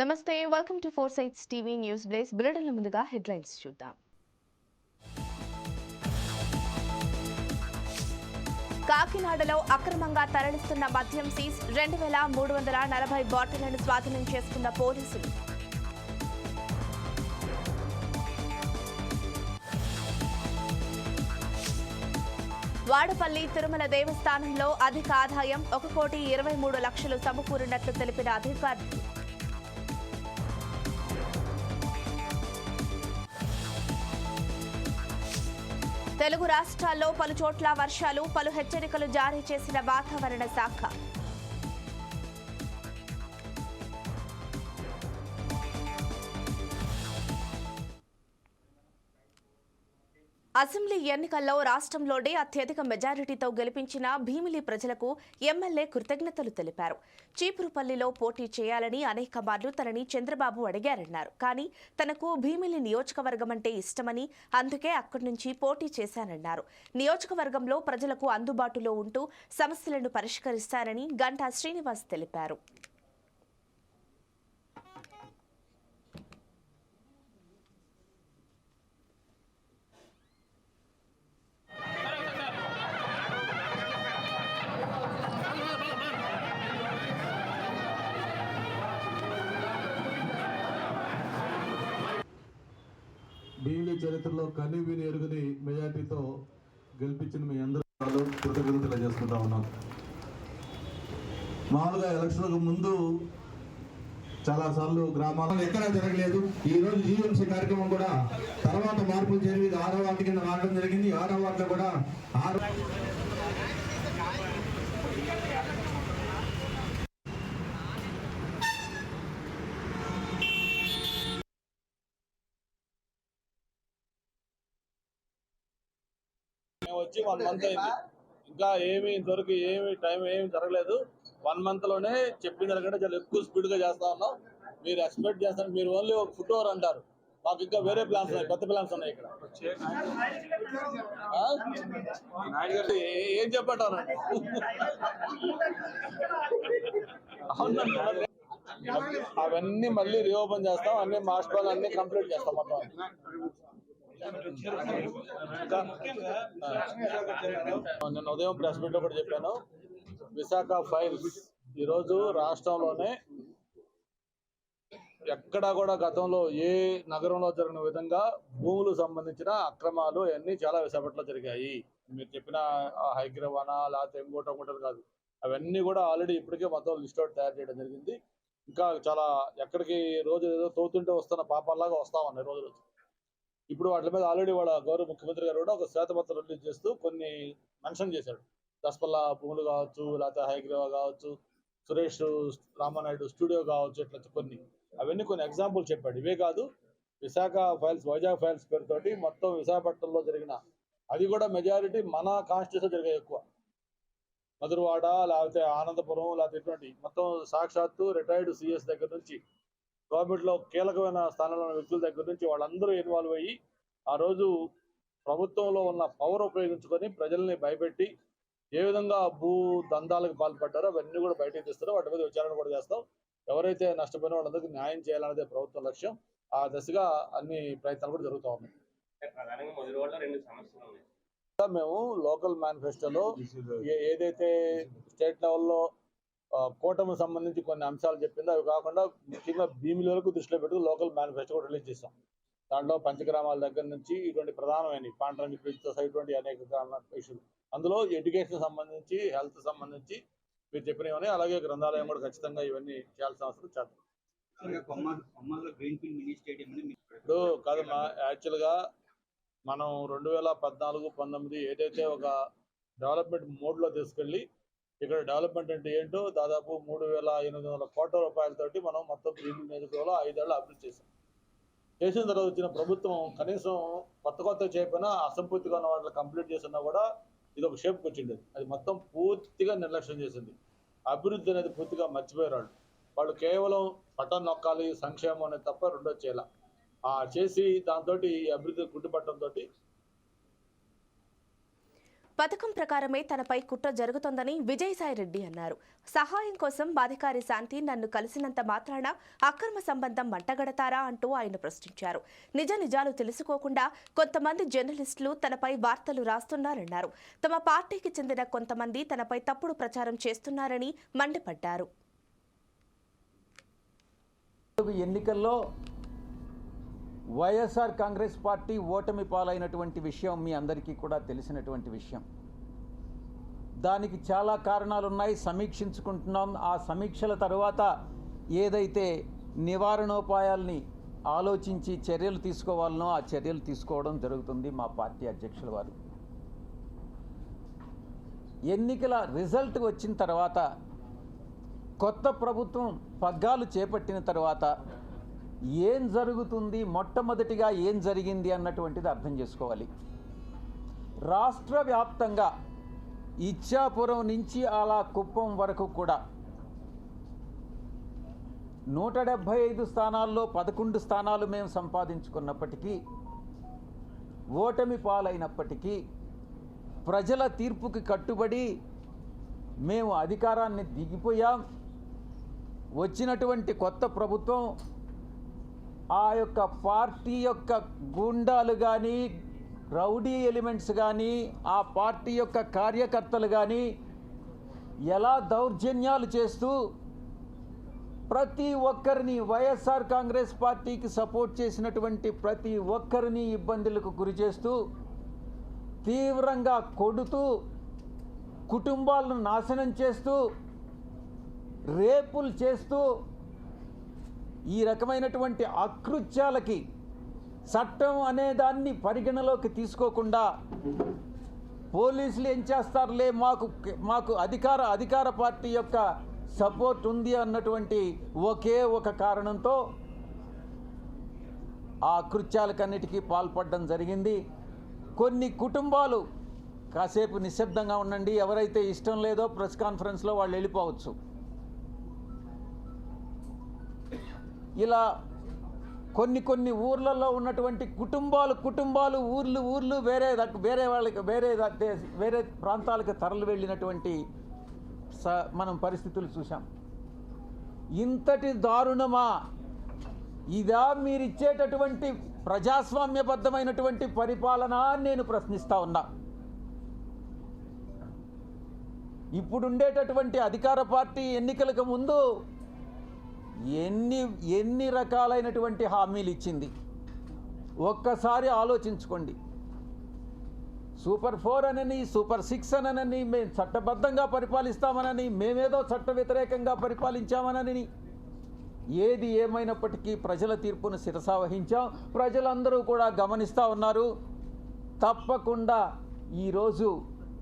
నమస్తే welcome to four sites TV news బ్లేస్ బులెటిన్ల ముందుగా హెడ్లైన్స్ చూద్దాం. కాకినాడలో అక్రమంగా తరలిస్తున్న మద్యం సీజ్ రెండు వేల మూడు వందల నలభై బాటిళ్ళను స్వాధీనం చేసుకున్న పోలీసులు. వాడపల్లి తిరుమల దేవస్థానంలో అధిక ఆదాయం ఒక కోటి ఇరవై మూడు లక్షలు సమకూరినట్లు తెలిపిన అధికారులు. తెలుగు రాష్ట్రాల్లో పలు చోట్ల వర్షాలు పలు హెచ్చరికలు జారీ చేసిన వాతావరణ శాఖ. అసెంబ్లీ ఎన్నికల్లో రాష్ట్రంలోనే అత్యధిక మెజారిటీతో గెలిపించిన భీమిలి ప్రజలకు ఎమ్మెల్యే కృతజ్ఞతలు తెలిపారు. చీపురుపల్లిలో పోటీ చేయాలని అనేక మార్లు తనని చంద్రబాబు అడిగారన్నారు. కానీ తనకు భీమిలి నియోజకవర్గం అంటే ఇష్టమని అందుకే అక్కడి నుంచి పోటీ చేశానన్నారు. నియోజకవర్గంలో ప్రజలకు అందుబాటులో ఉంటూ సమస్యలను పరిష్కరిస్తారని గంటా శ్రీనివాస్ తెలిపారు. చరిత్రలో కనివిని ఎరుగుని మెజార్టీతో గెలిపించిన మీ అందరూ కృతజ్ఞతలు తెలియజేసుకుంటా ఉన్నాం. మామూలుగా ఎలక్షన్లకు ముందు చాలాసార్లు గ్రామాల్లో ఎక్కడా జరగలేదు. ఈ రోజు జీఎంసీ కార్యక్రమం కూడా తర్వాత మార్పులు జరిగి ఆరో వార్డు కింద మారడం జరిగింది. ఆరో వార్డులో కూడా ఆరో వచ్చి వన్ మంత్ అయింది. ఇంకా ఏమి ఇంతవరకు ఏమి టైం ఏమి జరగలేదు. వన్ మంత్లోనే చెప్పిన దానికంటే చాలా ఎక్కువ స్పీడ్గా చేస్తా ఉన్నాం. మీరు ఎక్స్పెక్ట్ చేస్తారు. మీరు ఓన్లీ ఒక ఫుట్ ఓవర్ అంటారు. మాకు ఇంకా వేరే ప్లాన్స్ ఉన్నాయి. కొత్త ప్లాన్స్ ఉన్నాయి ఇక్కడ? ఏ- చెప్పంటారు అవునండి. అవన్నీ మళ్ళీ రీఓపెన్ చేస్తాం. అన్ని మాస్టర్ అన్ని కంప్లీట్ చేస్తాం మొత్తం. నిన్న ఉదయం ప్రెస్ మీట్లో కూడా చెప్పాను. విశాఖ ఫైల్స్ ఈరోజు రాష్ట్రంలోనే ఎక్కడా కూడా గతంలో ఏ నగరంలో జరిగిన విధంగా భూములు సంబంధించిన అక్రమాలు అన్ని చాలా విశాఖపట్నంలో జరిగాయి. మీరు చెప్పిన ఆ హైగ్రవానా లేకపోతే ఇంకోటో ఒకటో కాదు. అవన్నీ కూడా ఆల్రెడీ ఇప్పటికే మొత్తం లిస్ట్ అవుట్ తయారు చేయడం జరిగింది. ఇంకా చాలా ఎక్కడికి రోజు ఏదో తోతుంటే వస్తున్న పాపాల్లాగా వస్తా ఉన్నాయి రోజు రోజు. ఇప్పుడు వాటి మీద ఆల్రెడీ వాళ్ళ గౌరవ ముఖ్యమంత్రి గారు కూడా ఒక శ్వేతపత్రం రిలీజ్ చేస్తూ కొన్ని మెన్షన్ చేశాడు. దసపల్లా భూములు కావచ్చు లేకపోతే హైగ్రీవా కావచ్చు సురేష్ రామానాయుడు స్టూడియో కావచ్చు ఇట్లా కొన్ని. అవన్నీ కొన్ని ఎగ్జాంపుల్ చెప్పాడు. ఇవే కాదు విశాఖ ఫైల్స్ వైజాగ్ ఫైల్స్ పేరుతోటి మొత్తం విశాఖపట్నంలో జరిగిన అది కూడా మెజారిటీ మన కాన్స్టిట్యూషన్ జరిగాయి ఎక్కువ. మధురవాడ లేకపోతే ఆనందపురం లేకపోతే ఇటువంటి మొత్తం సాక్షాత్తు రిటైర్డ్ సిఎస్ దగ్గర నుంచి గవర్నమెంట్లో కీలకమైన స్థానంలో ఉన్న వ్యక్తుల దగ్గర నుంచి వాళ్ళందరూ ఇన్వాల్వ్ అయ్యి ఆ రోజు ప్రభుత్వంలో ఉన్న పవర్ ఉపయోగించుకొని ప్రజల్ని భయపెట్టి ఏ విధంగా భూ దందాలకు పాల్పడ్డారో అవన్నీ కూడా బయటకు తీస్తారో. వాటి మీద విచారణ కూడా చేస్తాం. ఎవరైతే నష్టపోయిన వాళ్ళందరికీ న్యాయం చేయాలన్నదే ప్రభుత్వ లక్ష్యం. ఆ దిశగా అన్ని ప్రయత్నాలు కూడా జరుగుతూ ఉన్నాయి. మేము లోకల్ మేనిఫెస్టోలో ఏదైతే స్టేట్ లెవెల్లో కూటమికి సంబంధించి కొన్ని అంశాలు చెప్పిందో. అవి కాకుండా ముఖ్యంగా భీమిలకు దృష్టిలో పెట్టుకుని లోకల్ మేనిఫెస్టో కూడా రిలీజ్ చేస్తాం దాంట్లో పంచగ్రామాల దగ్గర నుంచి ఇటువంటి ప్రధానమైన బ్రిడ్జ్తో సహా ఇటువంటి అనేక ఇష్యూలు. అందులో ఎడ్యుకేషన్ సంబంధించి హెల్త్ సంబంధించి మీరు చెప్పినవని అలాగే గ్రంథాలయం కూడా ఖచ్చితంగా ఇవన్నీ చేయాల్సిన అవసరం చేద్దాం ఇప్పుడు కాదమ్మా యాక్చువల్గా మనం రెండు వేల పద్నాలుగు పంతొమ్మిది ఏదైతే ఒక డెవలప్మెంట్ మోడ్లో తీసుకెళ్ళి ఇక్కడ డెవలప్మెంట్ అంటే ఏంటో దాదాపు మూడు వేల ఎనిమిది వందల కోట్ల రూపాయలతోటి మనం మొత్తం ప్రీమియం నియోజకవర్గంలో ఐదేళ్ళు అభివృద్ధి చేసాం చేసిన తర్వాత వచ్చిన ప్రభుత్వం కనీసం కొత్త కొత్త చేయకపోయినా అసంపూర్తిగా ఉన్న వాటిని కంప్లీట్ చేసినా కూడా ఇది ఒక షేప్కి వచ్చింది. అది మొత్తం పూర్తిగా నిర్లక్ష్యం చేసింది. అభివృద్ధి అనేది పూర్తిగా మర్చిపోయారు వాళ్ళు. కేవలం పట్టం నొక్కాలి సంక్షేమం అనేది తప్ప రెండో చేయాల. ఆ చేసి దాంతో ఈ అభివృద్ధి గుడ్డుపట్టడంతో పథకం ప్రకారమే తనపై కుట్ర జరుగుతోందని విజయసాయిరెడ్డి అన్నారు. సహాయం కోసం బాధికారి శాంతి నన్ను కలిసినంత మాత్రాన అక్రమ సంబంధం మంటగడతారా అంటూ ఆయన ప్రశ్నించారు. నిజ నిజాలు తెలుసుకోకుండా కొంతమంది జర్నలిస్టులు తనపై వార్తలు రాస్తున్నారన్నారు. తమ పార్టీకి చెందిన కొంతమంది తనపై తప్పుడు ప్రచారం చేస్తున్నారని మండిపడ్డారు. ఎన్నికల్లో వైఎస్ఆర్ కాంగ్రెస్ పార్టీ ఓటమి పాలైనటువంటి విషయం మీ అందరికీ కూడా తెలిసినటువంటి విషయం. దానికి చాలా కారణాలు ఉన్నాయి సమీక్షించుకుంటున్నాం. ఆ సమీక్షల తర్వాత ఏదైతే నివారణోపాయాల్ని ఆలోచించి చర్యలు తీసుకోవాలనో ఆ చర్యలు తీసుకోవడం జరుగుతుంది మా పార్టీ అధ్యక్షుల వారు. ఎన్నికల రిజల్ట్ వచ్చిన తర్వాత కొత్త ప్రభుత్వం పగ్గాలు చేపట్టిన తర్వాత ఏం జరుగుతుంది? మొట్టమొదటిగా ఏం జరిగింది అన్నటువంటిది అర్థం చేసుకోవాలి. రాష్ట్ర వ్యాప్తంగా ఇచ్చాపురం నుంచి అలా కుప్పం వరకు కూడా నూట డెబ్భై ఐదు స్థానాల్లో పదకొండు స్థానాలు మేము సంపాదించుకున్నప్పటికీ ఓటమి పాలైనప్పటికీ ప్రజల తీర్పుకి కట్టుబడి మేము అధికారాన్ని దిగిపోయాం. వచ్చినటువంటి కొత్త ప్రభుత్వం ఆ యొక్క పార్టీ యొక్క గుండాలు కానీ రౌడీ ఎలిమెంట్స్ కానీ ఆ పార్టీ యొక్క కార్యకర్తలు కానీ ఎలా దౌర్జన్యాలు చేస్తూ ప్రతి ఒక్కరిని వైఎస్ఆర్ కాంగ్రెస్ పార్టీకి సపోర్ట్ చేసినటువంటి ప్రతి ఒక్కరిని ఇబ్బందులకు గురి చేస్తూ తీవ్రంగా కొడుతూ కుటుంబాలను నాశనం చేస్తూ రేపులు చేస్తూ ఈ రకమైనటువంటి అకృత్యాలకి చట్టం అనే దాన్ని పరిగణలోకి తీసుకోకుండా పోలీసులు ఏం చేస్తారులే మాకు మాకు అధికార అధికార పార్టీ యొక్క సపోర్ట్ ఉంది అన్నటువంటి ఒకే ఒక కారణంతో ఆ కృత్యాలకన్నిటికీ పాల్పడడం జరిగింది. కొన్ని కుటుంబాలు కాసేపు నిశ్శబ్దంగా ఉండండి ఎవరైతే ఇష్టం లేదో ప్రెస్ కాన్ఫరెన్స్లో వాళ్ళు వెళ్ళిపోవచ్చు. ఇలా కొన్ని కొన్ని ఊర్లలో ఉన్నటువంటి కుటుంబాలు కుటుంబాలు ఊర్లు ఊర్లు వేరే దక్- వేరే వాళ్ళకి వేరే దే- వేరే ప్రాంతాలకు తరలి వెళ్ళినటువంటి స మనం పరిస్థితులు చూసాం ఇంతటి దారుణమా? ఇదా మీరు ఇచ్చేటటువంటి ప్రజాస్వామ్యబద్ధమైనటువంటి పరిపాలన నేను ప్రశ్నిస్తా ఉన్నా. ఇప్పుడుండేటటువంటి అధికార పార్టీ ఎన్నికలకు ముందు ఎన్ని ఎన్ని రకాలైనటువంటి హామీలు ఇచ్చింది? ఒక్కసారి ఆలోచించుకోండి. సూపర్ ఫోర్ అనని సూపర్ సిక్స్ అనని మేము చట్టబద్ధంగా పరిపాలిస్తామనని మేమేదో చట్ట వ్యతిరేకంగా పరిపాలించామనని ఏది ఏమైనప్పటికీ ప్రజల తీర్పును శిరసావహించాం. ప్రజలందరూ కూడా గమనిస్తూ ఉన్నారు. తప్పకుండా ఈరోజు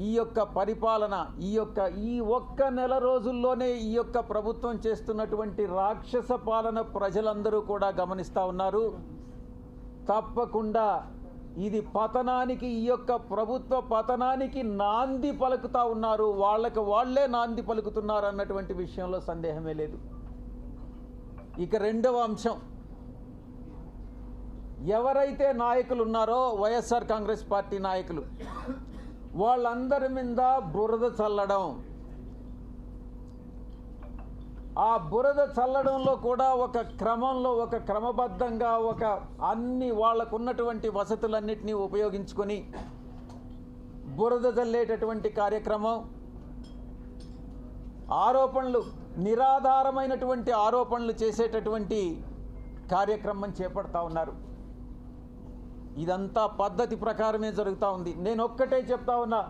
ఈ యొక్క పరిపాలన ఈ యొక్క ఈ ఒక్క నెల రోజుల్లోనే ఈ యొక్క ప్రభుత్వం చేస్తున్నటువంటి రాక్షస పాలన ప్రజలందరూ కూడా గమనిస్తూ ఉన్నారు. తప్పకుండా ఇది పతనానికి ఈ యొక్క ప్రభుత్వ పతనానికి నాంది పలుకుతా ఉన్నారు. వాళ్ళకి వాళ్ళే నాంది పలుకుతున్నారు అన్నటువంటి విషయంలో సందేహమే లేదు. ఇక రెండవ అంశం. ఎవరైతే నాయకులు ఉన్నారో వైఎస్ఆర్ కాంగ్రెస్ పార్టీ నాయకులు వాళ్ళందరి మీద బురద చల్లడం. ఆ బురద చల్లడంలో కూడా ఒక క్రమంలో ఒక క్రమబద్ధంగా ఒక అన్ని వాళ్ళకున్నటువంటి వసతులన్నిటినీ ఉపయోగించుకొని బురద చల్లేటటువంటి కార్యక్రమం ఆరోపణలు నిరాధారమైనటువంటి ఆరోపణలు చేసేటటువంటి కార్యక్రమం చేపడతా ఉన్నారు. ఇదంతా పద్ధతి ప్రకారమే జరుగుతూ ఉంది. నేను ఒక్కటే చెప్తా ఉన్నా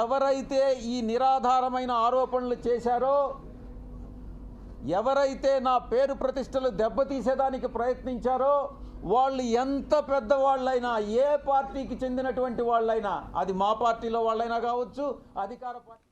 ఎవరైతే ఈ నిరాధారమైన ఆరోపణలు చేశారో ఎవరైతే నా పేరు ప్రతిష్టలు దెబ్బతీసేదానికి ప్రయత్నించారో వాళ్ళు ఎంత పెద్దవాళ్ళైనా ఏ పార్టీకి చెందినటువంటి వాళ్ళైనా అది మా పార్టీలో వాళ్ళైనా కావచ్చు అధికార పార్టీ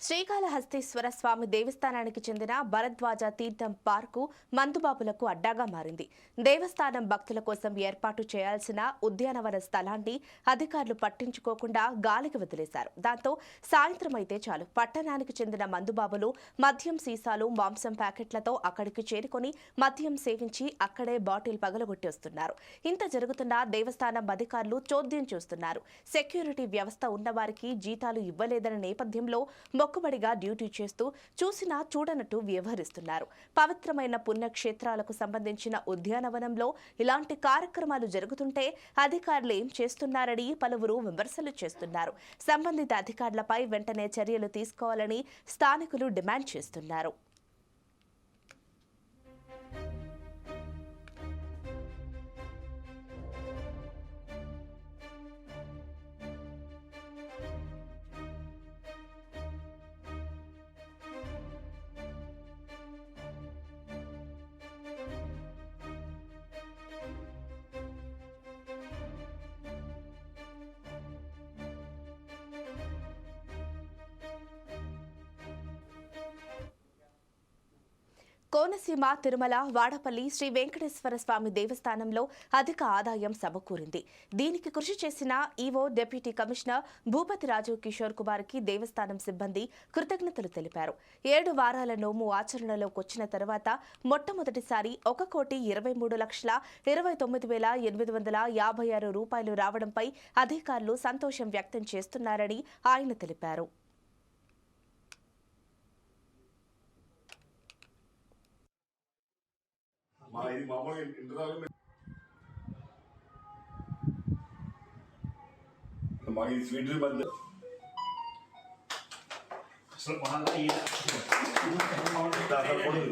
శ్రీకాళహస్తీశ్వర స్వామి దేవస్థానానికి చెందిన భరద్వాజ తీర్థం పార్కు మందుబాబులకు అడ్డాగా మారింది. దేవస్థానం భక్తుల కోసం ఏర్పాటు చేయాల్సిన ఉద్యానవన స్థలాన్ని అధికారులు పట్టించుకోకుండా గాలికి వదిలేశారు. దాంతో సాయంత్రం అయితే చాలు. పట్టణానికి చెందిన మందుబాబులు మద్యం సీసాలు మాంసం ప్యాకెట్లతో అక్కడికి చేరుకొని మద్యం సేవించి అక్కడే బాటిల్ పగలగొట్టేస్తున్నారు ఇంత జరుగుతున్నా దేవస్థానం అధికారులు చోద్యం చూస్తున్నారు. సెక్యూరిటీ వ్యవస్థ ఉన్నవారికి జీతాలు ఇవ్వలేదన్న నేపథ్యంలో మొక్కుబడిగా డ్యూటీ చేస్తూ చూసినా చూడనట్టు వ్యవహరిస్తున్నారు. పవిత్రమైన పుణ్యక్షేత్రాలకు సంబంధించిన ఉద్యానవనంలో ఇలాంటి కార్యక్రమాలు జరుగుతుంటే అధికారులు ఏం చేస్తున్నారని పలువురు విమర్శలు చేస్తున్నారు. సంబంధిత అధికారులపై వెంటనే చర్యలు తీసుకోవాలని స్థానికులు డిమాండ్ చేస్తున్నారు. కోనసీమ తిరుమల వాడపల్లి శ్రీ వెంకటేశ్వర స్వామి దేవస్థానంలో అధిక ఆదాయం సమకూరింది. దీనికి కృషి చేసిన EO deputy commissioner Bhupathi Raju Kishore కుమార్కి దేవస్థానం సిబ్బంది కృతజ్ఞతలు తెలిపారు. ఏడు వారాల నోము ఆచరణలోకి వచ్చిన తర్వాత మొట్టమొదటిసారి ఒక కోటి ఇరవై మూడు లక్షల ఇరవై తొమ్మిది వేల ఎనిమిది వందల యాభై ఆరు రూపాయలు రావడంపై అధికారులు సంతోషం వ్యక్తం చేస్తున్నారని ఆయన తెలిపారు. మా ఇది మామూలుగా ఇంటర్వ్యూ మాకు ఇది స్వీట్ మధ్య అసలు ఓయ్.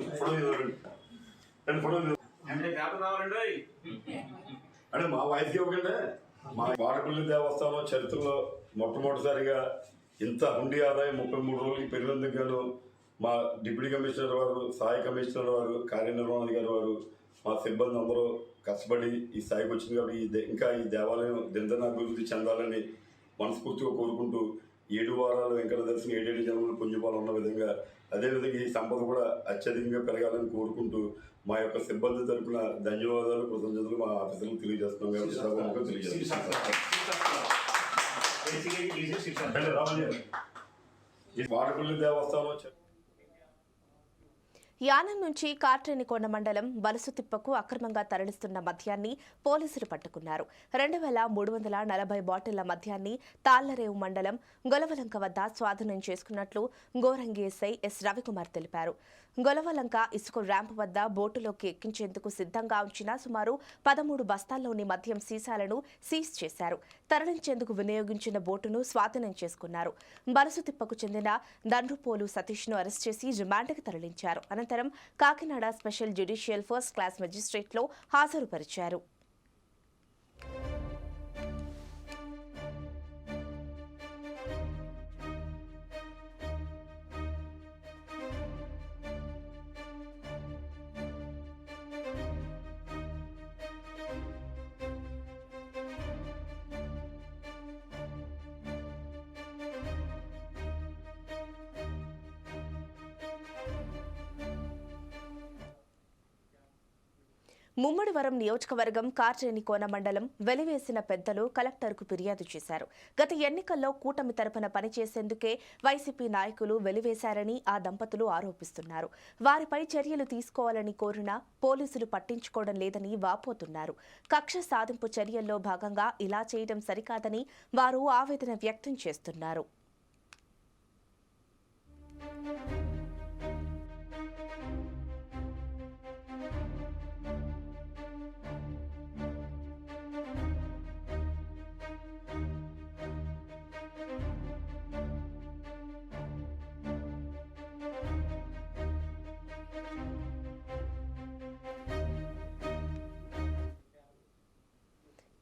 అంటే మా వాయిస్కి ఇవ్వకండి. మా వాడపల్లి దేవస్థానం చరిత్రలో మొట్టమొదటిసారిగా ఇంత హుండీ ఆదాయం ముప్పై మూడు రోజులకి పెరిగినందుకు గాను మా డిప్యూటీ కమిషనర్ వారు సహాయ కమిషనర్ వారు కార్యనిర్వహణాధికారి వారు మా సిబ్బంది అందరూ కష్టపడి ఈ స్థాయికి వచ్చింది కాబట్టి ఇంకా ఈ దేవాలయం దినదిన అభివృద్ధి చెందాలని మనస్ఫూర్తిగా కోరుకుంటూ ఏడు వారాలు వెంకట దర్శనం ఏడేడు జన్మలు పుణ్యపాలు ఉన్న విధంగా అదేవిధంగా ఈ సంపద కూడా అత్యధికంగా పెరగాలని కోరుకుంటూ మా యొక్క సిబ్బంది తరపున ధన్యవాదాలు కృతజ్ఞతలు మా ఆఫీసర్లకు తెలియజేస్తున్నాం కాబట్టి తెలియజేస్తున్నాం. వాడపల్లి దేవస్థానం యానం నుంచి కార్ట్రేనికొండ మండలం వలసతిప్పకు అక్రమంగా తరలిస్తున్న మద్యాన్ని పోలీసులు పట్టుకున్నారు. రెండు వేల మూడు వందల నలభై బాటిళ్ళ మద్యాన్ని తాళ్ళరేవు మండలం గొలవలంక వద్ద స్వాధీనం చేసుకున్నట్లు గోరంగి ఎస్ఐ ఎస్ రవికుమార్ తెలిపారు. గొలవలంక ఇసుక ర్యాంప్ వద్ద బోటులోకి ఎక్కించేందుకు సిద్ధంగా ఉంచిన సుమారు పదమూడు బస్తాల్లోని మద్యం సీసాలను సీజ్ చేశారు. తరలించేందుకు వినియోగించిన బోటును స్వాధీనం చేసుకున్నారు. బలసుతిప్పకు చెందిన దండ్రుపోలు సతీష్ను అరెస్ట్ చేసి రిమాండ్కి తరలించారు. అనంతరం Kakinada special judicial first class మెజిస్ట్రేట్లో హాజరుపరిచారు. ముమ్మడివరం నియోజకవర్గం కార్చేనికోన మండలం వెలివేసిన పెద్దలు కలెక్టర్కు ఫిర్యాదు చేశారు. గత ఎన్నికల్లో కూటమి తరపున పనిచేసేందుకే వైసీపీ నాయకులు వెలివేశారని ఆ దంపతులు ఆరోపిస్తున్నారు. వారిపై చర్యలు తీసుకోవాలని కోరినా పోలీసులు పట్టించుకోవడం లేదని వాపోతున్నారు. కక్ష సాధింపు చర్యల్లో భాగంగా ఇలా చేయడం సరికాదని వారు ఆవేదన వ్యక్తం చేస్తున్నారు.